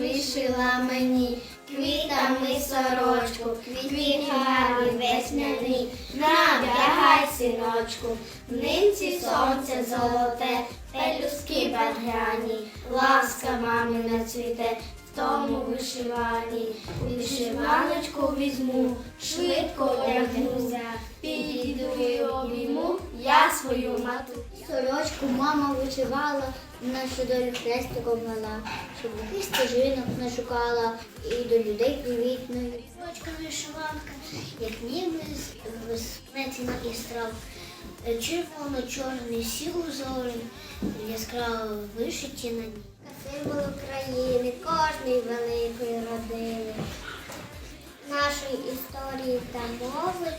вишила мені квітами сорочку, квіти гарні весняні, навдягай синочку, в нинці сонце золоте, пелюстки багряні, ласка мамина цвіте, тому вишиванні, вишиваночку візьму, швидко одягнуся, я свою мату. Сорочку мама вишивала, нашу долю хрестиком вела, щоб якийсь стежинок не шукала і до людей привітної. Сорочка вишиванка, як ніби сметена і страв. Червоно-чорний сілу зорі, яскраво вишиті на ній. Символ України, кожної великої родини нашої історії та мови,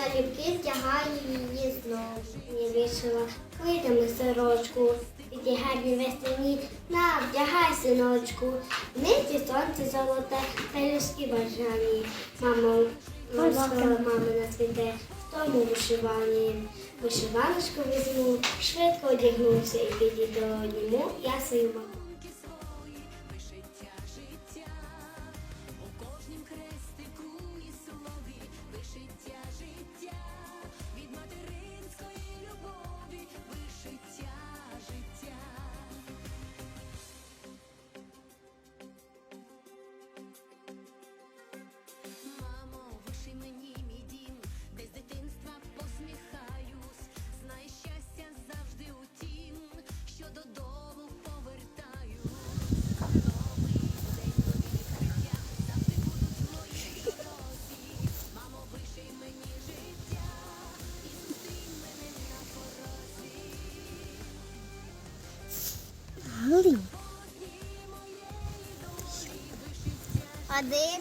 залюбки вдягає її знову. Я вишила квітами сорочку, і гарні весняні, на вдягай синочку, нинці сонце золоте, пелюстки бажані. Мамо, мама на цвіте, в тому вишиванні. Вишиваночку візьму, швидко одягнуся і підійду одніму, я свою Один,